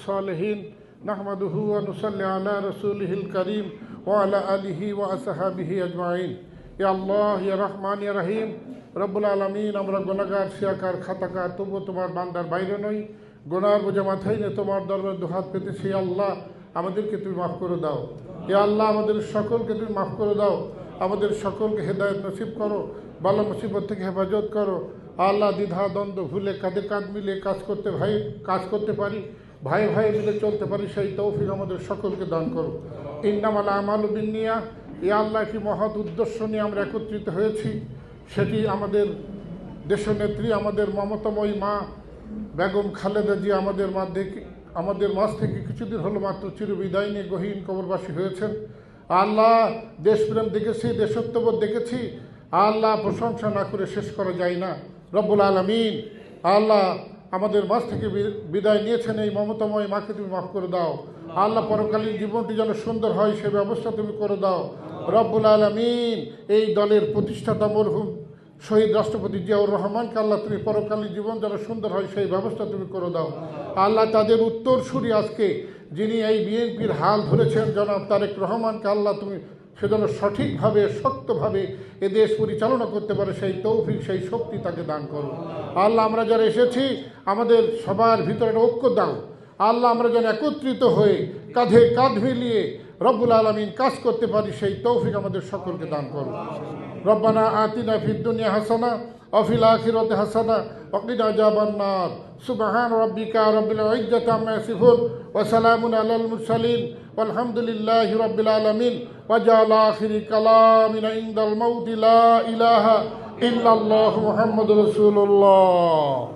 الصالحين نحمده ونصلي على رسوله الكريم وعلى آله وأصحابه أجمعين يا الله يا رحمن يا رحيم রব্বুল আলমিন আমরা গোনাগার শিয়াকার খাতাকার তবু তোমার বান্দার বাইরে নই গোনার বোঝা মাথায় নিয়ে তোমার দরবার দুহাত পেতেছি আল্লাহ আমাদেরকে তুমি মাফ করে দাও এ আল্লাহ আমাদের সকলকে তুমি মাফ করে দাও আমাদের সকলকে হেদায়ত নসিব করো বালা মুসিবত থেকে হেফাজত করো আল্লাহ দ্বিধা দ্বন্দ্ব ভুলে কাঁধে কাঁধ মিলে কাজ করতে ভাই কাজ করতে পারি ভাই ভাই, মিলে চলতে পারি সেই তৌফিক আমাদের সকলকে দান করো ইন্নামালা আমাল বিনিয়া এ আল্লাহ একটি মহৎ উদ্দেশ্য নিয়ে আমরা একত্রিত হয়েছি। সেটি আমাদের দেশনেত্রী আমাদের মমতাময়ী মা বেগম খালেদা জি আমাদের মধ্যে আমাদের মাঝ থেকে কিছুদিন হলো মাত্র চিরবিদায় নিয়ে গহীন কবরবাসী হয়েছেন। আল্লাহ দেশপ্রেম দেখেছি, দেশত্ববোধ দেখেছি। আল্লাহ প্রশংসা না করে শেষ করা যায় না। রব্বুল আলমিন, আল্লাহ আমাদের মাঝ থেকে বিদায় নিয়েছেন এই মমতাময়, মাকে তুমি মাফ করে দাও। আল্লাহ পরকালীন জীবনটি যেন সুন্দর হয়, সে ব্যবস্থা তুমি করে দাও। রব্বুল আলমিন, এই দলের প্রতিষ্ঠাতা মরহুম শহীদ রাষ্ট্রপতি জিয়াউর রহমানকে আল্লাহ তুমি পরকালীন জীবন যেন সুন্দর হয়, সেই ব্যবস্থা তুমি করে দাও। আল্লাহ তাদের উত্তরসূরি আজকে যিনি এই বিএনপির হাল ধরেছেন, জনাব তারেক রহমানকে আল্লাহ তুমি সে যেন সঠিকভাবে, সত্যভাবে এ দেশ পরিচালনা করতে পারে সেই তৌফিক, সেই শক্তি তাকে দান করো আল্লাহ আমরা যারা এসেছি, আমাদের সবার ভিতরে ঐক্য দাও। আল্লাহ আমরা যেন একত্রিত হয়ে কাঁধে কাঁধ মিলিয়ে রব্বুল আলমিন কাজ করতে পারি, সেই তৌফিক আমাদের সকলকে দান করো রব্বানা আতিনা ফিদ وفي الآخرة حسنة. وقنا عذاب النار. سبحان ربك رب العزة عما يصفون وسلام على المرسلين. والحمد لله رب العالمين. وجعل آخر كلامنا عند الموت لا إله إلا الله محمد رسول الله.